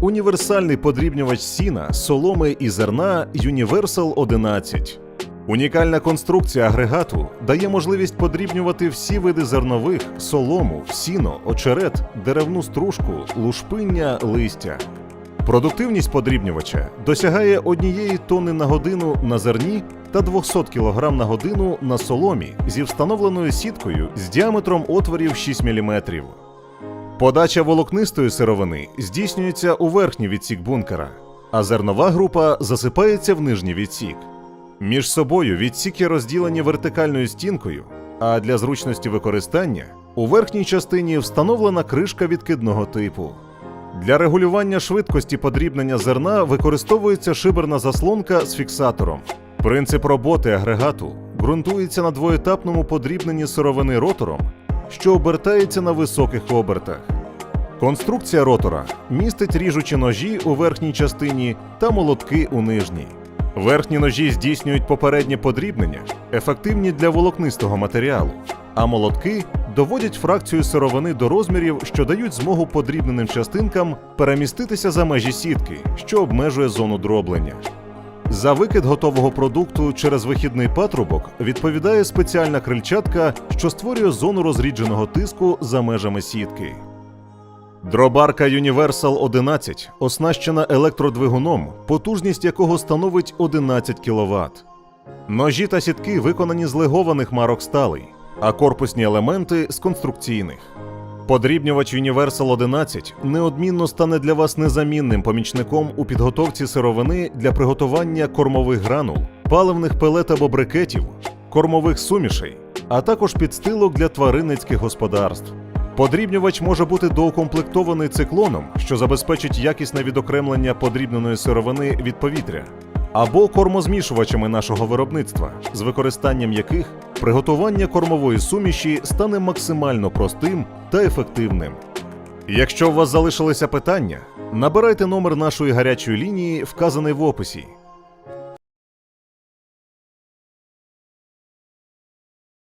універсальний подрібнювач сіна, соломи і зерна Universal 11. Унікальна конструкція агрегату дає можливість подрібнювати всі види зернових, солому, сіно, очерет, деревну стружку, лушпиння, листя. Продуктивність подрібнювача досягає однієї тонни на годину на зерні та 200 кг на годину на соломі зі встановленою сіткою з діаметром отворів 6 мм. Подача волокнистої сировини здійснюється у верхній відсік бункера, а зернова група засипається в нижній відсік. Між собою відсіки розділені вертикальною стінкою, а для зручності використання у верхній частині встановлена кришка відкидного типу. Для регулювання швидкості подрібнення зерна використовується шиберна заслонка з фіксатором. Принцип роботи агрегату ґрунтується на двоетапному подрібненні сировини ротором, що обертається на високих обертах. Конструкція ротора містить ріжучі ножі у верхній частині та молотки у нижній. Верхні ножі здійснюють попереднє подрібнення, ефективні для волокнистого матеріалу, а молотки доводять фракцію сировини до розмірів, що дають змогу подрібненим частинкам переміститися за межі сітки, що обмежує зону дроблення. За викид готового продукту через вихідний патрубок відповідає спеціальна крильчатка, що створює зону розрідженого тиску за межами сітки. Дробарка Universal 11 оснащена електродвигуном, потужність якого становить 11 кВт. Ножі та сітки виконані з легованих марок сталей, а корпусні елементи з конструкційних. Подрібнювач Universal 11 неодмінно стане для вас незамінним помічником у підготовці сировини для приготування кормових гранул, паливних пелет або брикетів, кормових сумішей, а також підстилок для тваринницьких господарств. Подрібнювач може бути доукомплектований циклоном, що забезпечить якісне відокремлення подрібненої сировини від повітря, або кормозмішувачами нашого виробництва, з використанням яких приготування кормової суміші стане максимально простим та ефективним. Якщо у вас залишилися питання, набирайте номер нашої гарячої лінії, вказаний в описі,